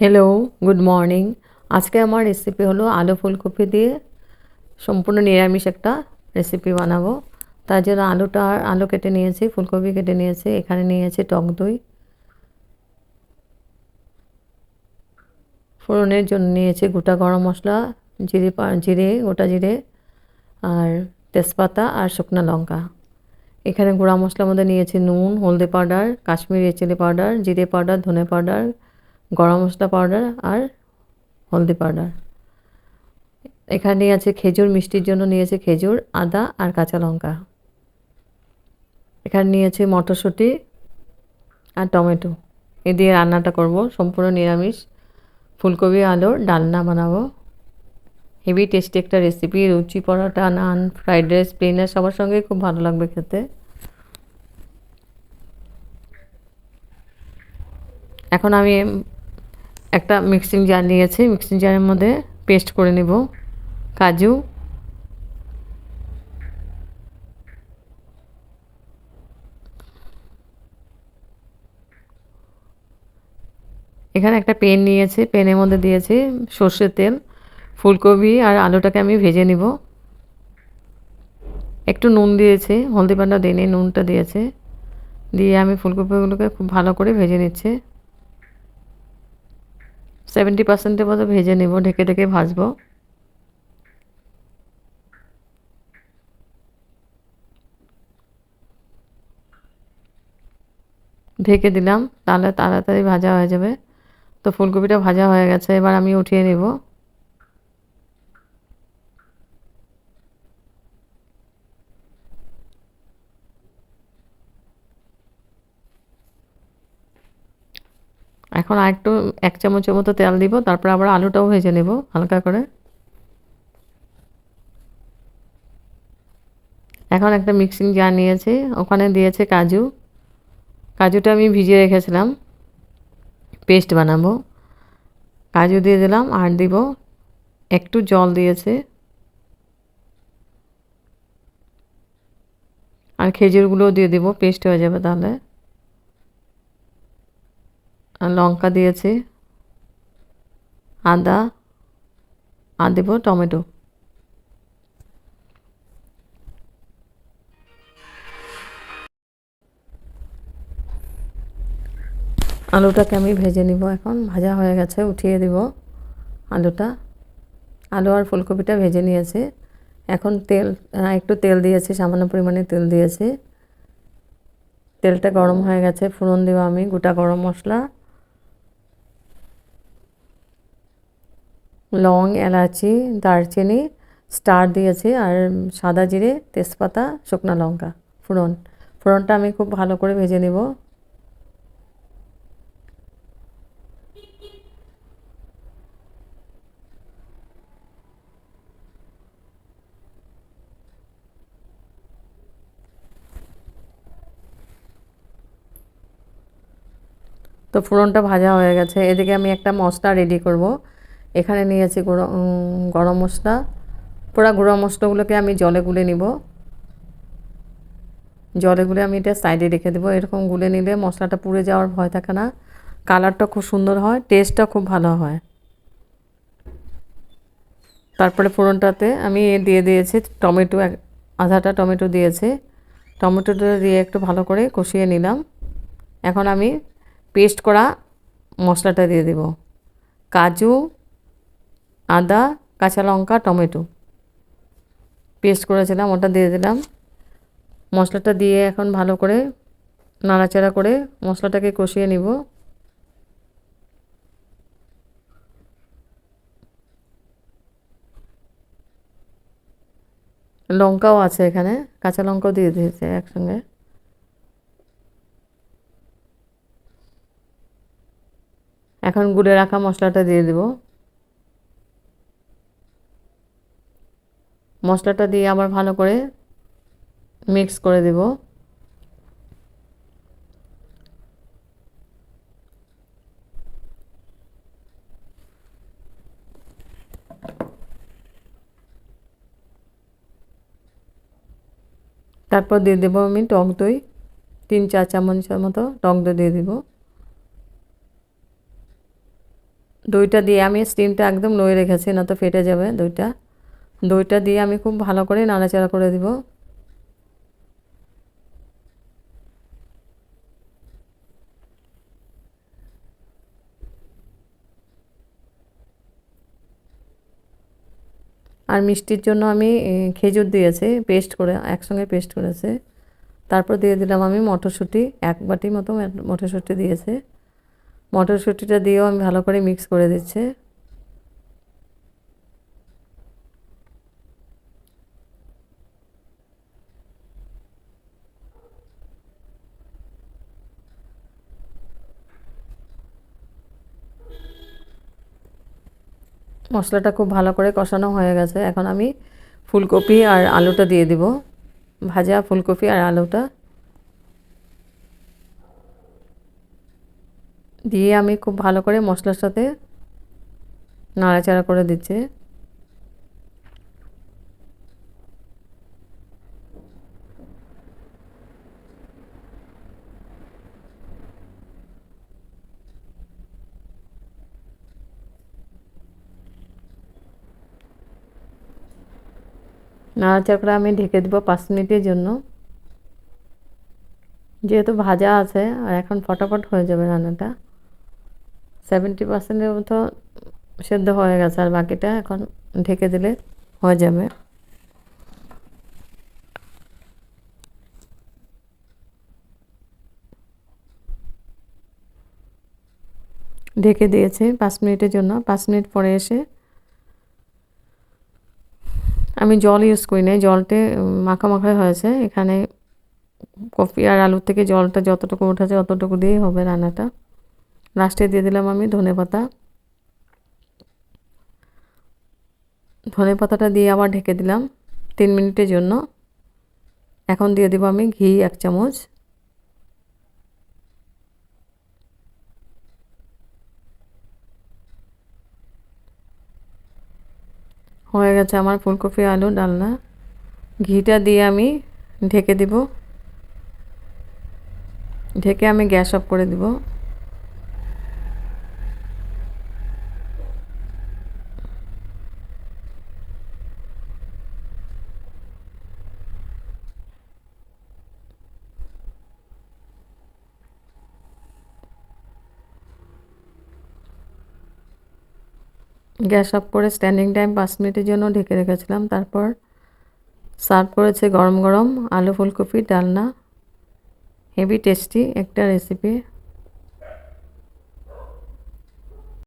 Hello good morning আজকে আমার recipe হলো আলু ফুলকপি দিয়ে সম্পূর্ণ নিরামিষ একটা রেসিপি বানাবো। তার জন্য আলুটা, আলু কেটে নিয়েছি, ফুলকপি কেটে নিয়েছি, এখানে নিয়েছি টক দই। ফোড়নের জন্য নিয়েছি গোটা গরম মশলা, জিরে জিরে, গোটা জিরে, আর তেজপাতা আর শুকনো লঙ্কা। এখানে গুঁড়া মশলার মধ্যে নিয়েছি নুন, হলদি পাউডার, কাশ্মীরি চিলি পাউডার, জিরে পাউডার, ধনে পাউডার গরম মশলা পাউডার আর হলদি পাউডার এখানে আছে খেজুর, মিষ্টির জন্য নিয়েছে খেজুর, আদা আর কাঁচা লঙ্কা। এখানে নিয়েছে মটরশুঁটি আর টমেটো। এ দিয়ে রান্নাটা করব, সম্পূর্ণ নিরামিষ। ফুলকপি, আলুর ডালনা বানাবো। হেভি টেস্টি একটা রেসিপি রুচি paratha, naan fried rice plain সবার সঙ্গে খুব ভালো লাগবে খেতে। এখন আমি একটা মিক্সিং জার নিয়েছি। মিক্সিং জারের মধ্যে পেস্ট করে নেব। কাজু। এখানে একটা পেন নিয়েছি। পেনের মধ্যে দিয়েছি সর্ষের তেল, ফুলকপি আর আলুটাকে আমি ভেজে নিব। একটু নুন দিয়েছি হলদি পাউডার দিইনি, নুনটা দিয়েছে। দিয়ে আমি ফুলকপিগুলোকে খুব ভালো করে ভেজে নিচ্ছি। সেভেন্টি পার্সেন্টের মতো ভেজে নেব, ঢেকে ঢেকে ভাজবো। ঢেকে দিলাম, তাহলে তাড়াতাড়ি ভাজা হয়ে যাবে। তো ফুলকপিটা ভাজা হয়ে গেছে, এবার আমি উঠিয়ে নেব। এখন আর একটু এক চামচের মতো তেল দিব, তারপর আবার আলুটাও ভেজে নেব হালকা করে। এখন একটা মিক্সিং জার নিয়েছি, ওখানে দিয়েছে কাজু। কাজুটা আমি ভিজিয়ে রেখেছিলাম। পেস্ট বানাবো। কাজু দিয়ে দিলাম, আর দিব একটু জল দিয়েছে। আর খেজুরগুলোও দিয়ে দিব, পেস্ট হয়ে যাবে তাহলে। লঙ্কা দিয়েছি, আদা আর দেবো টমেটো। আলুটাকে আমি ভেজে নিব এখন, ভাজা হয়ে গেছে, উঠিয়ে দিব আলুটা। আলু আর ফুলকপিটা ভেজে নিয়েছি। এখন তেল একটু তেল দিয়েছি, সামান্য পরিমাণে তেল দিয়েছি। তেলটা গরম হয়ে গেছে ফোড়ন দেবো আমি, গোটা গরম মশলা। লং এলাচি, দারচিনি, স্টার দিয়েছি আর সাদা জিরে, তেজপাতা, শুকনো লঙ্কা, ফোড়ন। ফোড়নটা আমি খুব ভালো করে ভেজে নেব। তো ফোড়নটা ভাজা হয়ে গেছে। এদিকে আমি একটা মশলা রেডি করব। এখানে নিয়েছি গরম মশলা। পুরো গুঁড়ো মশলাগুলোকে আমি জলে গুলে নিব। জলে গুলে আমি এটা সাইডে রেখে দেবো। এরকম গুলে নিলে মশলাটা পুড়ে যাওয়ার ভয় থাকে না। কালারটা খুব সুন্দর হয়, টেস্টটা খুব ভালো হয়। তারপরে ফোড়নটাতে আমি দিয়ে দিয়েছি টমেটো আধাটা টমেটো দিয়েছি। টমেটোটা দিয়ে একটু ভালো করে কষিয়ে নিলাম। এখন আমি পেস্ট করা মশলাটা দিয়ে দেব। কাজু আদা, কাঁচা লঙ্কা, টমেটো। পেস্ট করেছিলাম, ওটা দিয়ে দিলাম। মশলাটা দিয়ে এখন ভালো করে নাড়াচাড়া করে মশলাটাকে কষিয়ে নিব। লঙ্কাও আছে এখানে, কাঁচা লঙ্কাও দিয়ে দিয়েছে একসঙ্গে। এখন গুলে রাখা মশলাটা দিয়ে দেব। মশলাটা দিয়ে আবার ভালো করে মিক্স করে দেব। তারপর দিয়ে দেবো আমি টক দই, তিন চার চামচের মতো টক দই দিয়ে দেবো। দইটা দিয়ে আমি স্টিমটা একদম লয়ে রেখেছি, না তো ফেটে যাবে দইটা। দইটা দিয়ে আমি খুব ভালো করে নাড়াচাড়া করে দিব। আর মিষ্টির জন্য আমি খেজুর দিয়েছি, পেস্ট করে, একসঙ্গে পেস্ট করেছে। তারপর দিয়ে দিলাম আমি মটরশুঁটি, এক বাটি মতো মটরশুঁটি দিয়েছে। মটরশুঁটিটা দিয়েও আমি ভালো করে মিক্স করে দিচ্ছি। মশলাটা খুব ভালো করে কষানো হয়ে গেছে। এখন আমি ফুলকপি আর আলুটা দিয়ে দিব। ভাজা ফুলকপি আর আলুটা। দিয়ে আমি খুব ভালো করে মশলার সাথে নাড়াচাড়া করে দিচ্ছি। নাড়াচাড়া করে আমি ঢেকে দেবো পাঁচ মিনিটের জন্য। যেহেতু ভাজা আছে, আর এখন ফটাফট হয়ে যাবে রান্নাটা। সেভেন্টি পার্সেন্টের মতো সেদ্ধ হয়ে গেছে, আর বাকিটা এখন ঢেকে দিলে হয়ে যাবে। ঢেকে দিয়েছে পাঁচ মিনিটের জন্য। পাঁচ মিনিট পরে এসে আমি জল ইউজ করি না জলটে মাখা মাখাই হয়েছে। এখানে কফি আর আলুর থেকে জলটা যতটুকু উঠেছে অতটুকু দিয়েই হবে রান্নাটা। লাস্টে দিয়ে দিলাম আমি ধনে পাতা। ধনে পাতাটা দিয়ে আবার ঢেকে দিলাম তিন মিনিটের জন্য। এখন দিয়ে দেবো আমি ঘি এক চামচ। হয়ে গেছে আমার ফুলকপি, আলু, ডালনা। ঘিটা দিয়ে আমি ঢেকে দিব। ঢেকে আমি গ্যাস অফ করে দিব। গ্যাস অফ করে স্ট্যান্ডিং টাইম পাঁচ মিনিটের জন্য ঢেকে রেখেছিলাম। তারপর সার্ভ করেছে গরম গরম আলু ফুলকপি, ডালনা। হেভি টেস্টি একটা রেসিপি